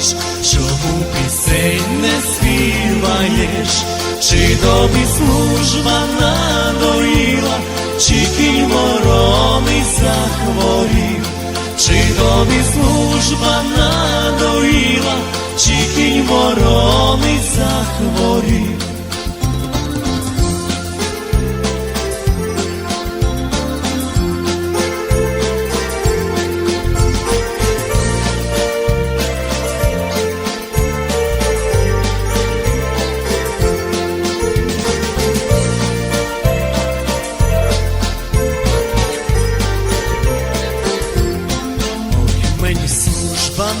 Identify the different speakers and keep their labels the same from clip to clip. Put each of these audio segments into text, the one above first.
Speaker 1: плачеш, чому пісень не співаєш, чи тобі служба надоїла, чи ти вороний захворів, чи тобі служба надоїла, чи ти вороний захворів.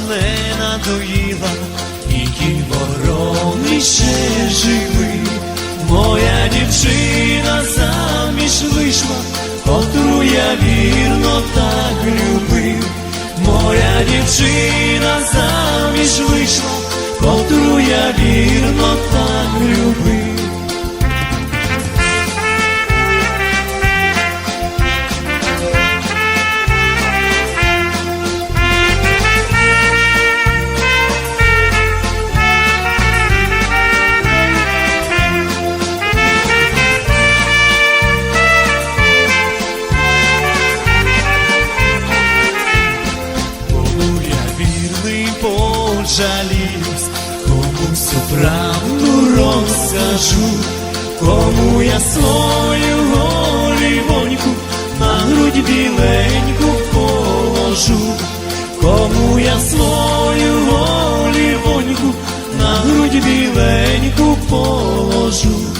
Speaker 1: Не надоїла, і кінь ще живий. Моя дівчина заміж вийшла, котру я вірно так любив. Моя дівчина заміж вийшла, котру я вірно так любив. Пожаліюсь, комусь всю правду розкажу, кому я свою голівоньку на грудь біленьку положу, кому я свою голівоньку на грудь біленьку положу.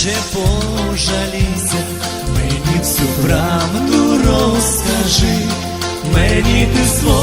Speaker 1: Козаче, пожалійся, мені всю правду розкажи, мені ти свою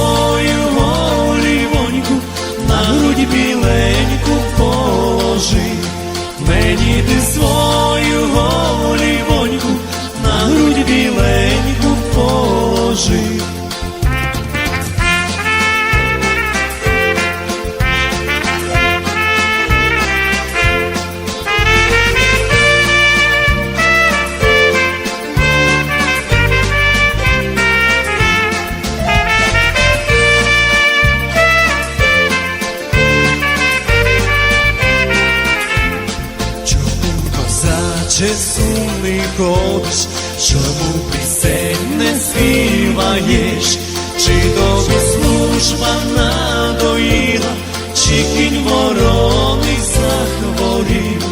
Speaker 1: козаче сумний ходиш, чому пісень не співаєш, чи тобі служба надоїла, чи кінь вороний захворів,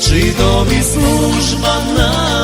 Speaker 1: чи тобі служба надоїла,